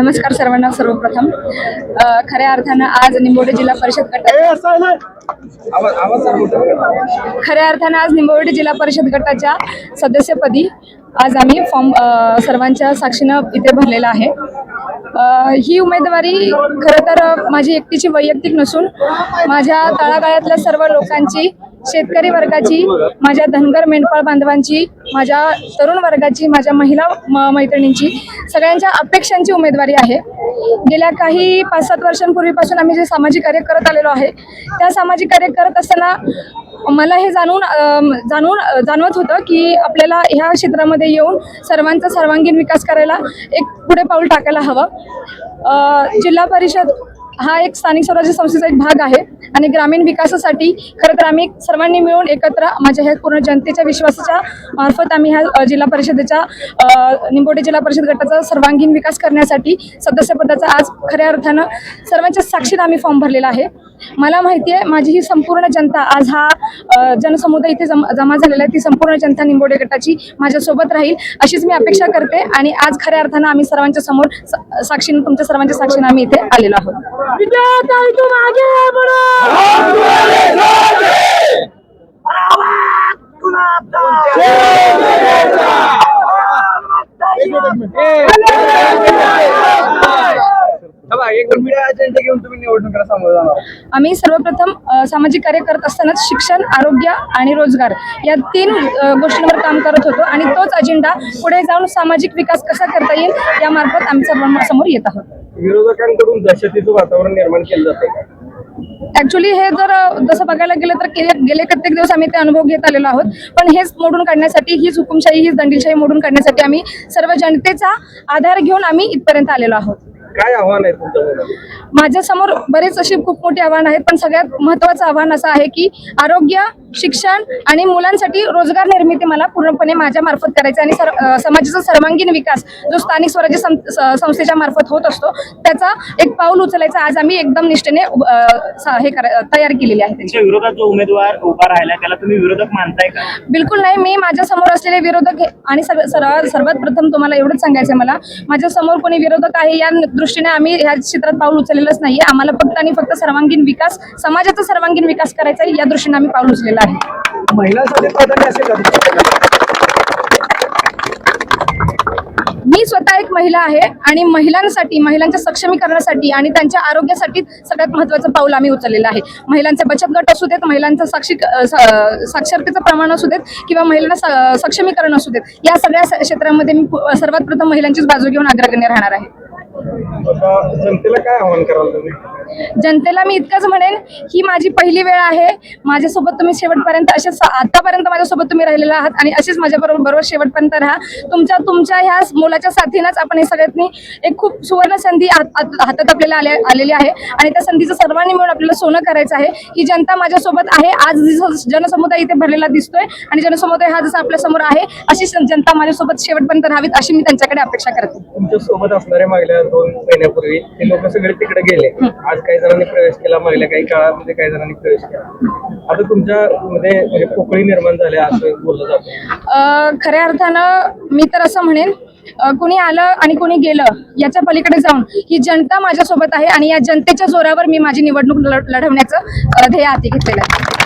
नमस्कार सर्वांना सर्वप्रथम. खऱ्या अर्थानं आज निंबोडे जिल्हा परिषद गट खऱ्या अर्थानं आज निंबोडे जिल्हा परिषद गटाच्या सदस्यपदी आज आम्ही फॉर्म सर्वांच्या साक्षीनं इथे भरलेला आहे. ही उमेदवारी खरं तर माझी एकटीची वैयक्तिक नसून माझ्या तळागाळातल्या सर्व लोकांची शेतकरी वर्गाची माझ्या धनगर मेंढपाळ बांधवांची माझ्या तरुण वर्गाची माझ्या महिला म- मैत्रिणींची सगळ्यांच्या अपेक्षांची उमेदवारी आहे. गेल्या काही पाच सात वर्षांपूर्वीपासून आम्ही जे सामाजिक कार्य करत आलेलो आहे त्या सामाजिक कार्य करत असताना मला हे जाणून जाणून जाणवत होतं की आपल्याला ह्या क्षेत्रामध्ये येऊन सर्वांचा सर्वांगीण विकास करायला एक पुढे पाऊल टाकायला हवं. जिल्हा परिषद हा एक स्थानिक स्वराज्य संस्थेचा एक भाग आहे आणि ग्रामीण विकासासाठी खरं तर आम्ही सर्वांनी मिळून एकत्र माझ्या ह्या पूर्ण जनतेच्या विश्वासाच्या मार्फत आम्ही ह्या जिल्हा परिषदेच्या अ, निंबोडे जिल्हा परिषद गटाचा सर्वांगीण विकास करण्यासाठी सदस्यपदाचा आज खऱ्या अर्थानं सर्वांच्या साक्षीनं आम्ही फॉर्म भरलेला आहे. मला माहिती आहे माझी ही संपूर्ण जनता आज हा जनसमुदाय इथे जम जमा झालेला आहे ती संपूर्ण जनता निंबोडे गटाची माझ्यासोबत राहील अशीच मी अपेक्षा करते आणि आज खऱ्या अर्थानं आम्ही सर्वांच्या समोर सा- साक्षीनं तुमच्या सर्वांच्या साक्षीनं आम्ही इथे आलेलो आहोत एक अजेंडा घेऊन तुम्ही निवडणुकीला सामोरं जाणार आम्ही सर्वप्रथम सामाजिक कार्य करत असतानाच शिक्षण आरोग्य आणि रोजगार या तीन गोष्टींवर काम करत होतो आणि तोच अजेंडा पुढे जाऊन सामाजिक विकास कसा करता येईल यामार्फत आम्ही सर्वांसमोर येत आहोत. विरोधकांकडून दहशतीचं वातावरण निर्माण केलं जाते ऍक्च्युली हे जर जसं बघायला गेलं तर गेले गेले कित्येक दिवस आम्ही ते अनुभव घेत आलेलो आहोत. पण हेच मोडून काढण्यासाठी हीच हुकुमशाही हीच दंडीशाही मोडून काढण्यासाठी आम्ही सर्व जनतेचा आधार घेऊन आम्ही इथपर्यंत आलेलो आहोत. काय आव्हान आहे तुमच्या माझ्यासमोर बरेच असे खूप मोठी आव्हान आहेत पण सगळ्यात महत्वाचं आव्हान असं आहे की आरोग्य शिक्षण आणि मुलांसाठी रोजगार निर्मिती मला पूर्णपणे माझ्या मार्फत करायचं आणि सर समाजाचा सर्वांगीण विकास जो स्थानिक स्वराज्य संस्थेच्या मार्फत होत असतो त्याचा एक पाऊल उचलायचा आज आम्ही एकदम निष्ठेने हे तयार केलेली आहे त्याची. तुमच्या विरोधात जो उमेदवार उभा राहिला त्याला तुम्ही विरोधक मानताय का बिलकुल नाही मी माझ्यासमोर असलेले विरोधक आणि सर्व सर्व- सर्वात प्रथम तुम्हाला एवढंच सांगायचं आहे मला माझ्यासमोर कोणी विरोधक आहे या दृष्टीने आम्ही ह्या क्षेत्रात पाऊल उचललेलंच नाहीये आम्हाला फक्त आणि फक्त सर्वांगीण विकास समाजाचा सर्वांगीण विकास करायचा आहे या दृष्टीने आम्ही पाऊल उचललेलं आहे महिलांसाठी प्राधान्य असेल? मी स्वतः एक महिला आहे आणि महिलांसाठी महिलांच्या सक्षमीकरणासाठी आणि त्यांच्या आरोग्यासाठी सगळ्यात महत्त्वाचं पाऊल आम्ही उचललेलं आहे. महिलांचे बचत गट असू देत महिलांचं साक्षी साक्षरतेचं प्रमाण असू देत किंवा महिलांना सक्षमीकरण असू देत या सगळ्या क्षेत्रामध्ये मी सर्वात प्रथम महिलांचीच बाजू घेऊन अग्रगण्य राहणार आहे. जनतेला काय आव्हान कराल तुम्ही? जनतेला मी इतकंच म्हणेन ही माझी पहिली वेळ आहे. माझ्यासोबत तुम्ही शेवटपर्यंत असेच आतापर्यंत माझ्यासोबत तुम्ही राहिलेला आहात आणि असेच माझ्या बरोबर बरोबर शेवटपर्यंत राहा. तुमच्या तुमच्या ह्या मोलाच्या साथीनंच आपण हे सगळ्यांनी एक खूप सुवर्ण संधी हात- हात- हातात आपल्याला आले आलेली आहे. आणि त्या संधीचं सर्वांनी मिळून आपल्याला सोनं करायचं आहे. ही जनता माझ्यासोबत आहे. आज जनसमुदाय इथे भरलेला दिसतोय आणि जनसमुदाय हा जसा आपल्यासमोर आहे अशी जनता माझ्यासोबत शेवटपर्यंत राहावीत अशी मी त्यांच्याकडे अपेक्षा करते. तुमच्यासोबत असणारे मागल्या दोन महिन्यापूर्वी ते लोक सगळे तिकडे गेले. आज काही जणांनी प्रवेश केला मागल्या काही काळामध्ये काही जणांनी प्रवेश केला. आता तुमच्या मध्ये म्हणजे पोकळी निर्माण झाल्या असं बोललं जातं खऱ्या अर्थानं मी तर असं म्हणेन कोणी आलं आणि कोणी गेलं याच्या पलीकडे जाऊन ही जनता माझ्यासोबत आहे आणि या जनतेच्या जोरावर मी माझी निवडणूक लढ- लढवण्याचं ध्येय हाती घेतलेलं आहे.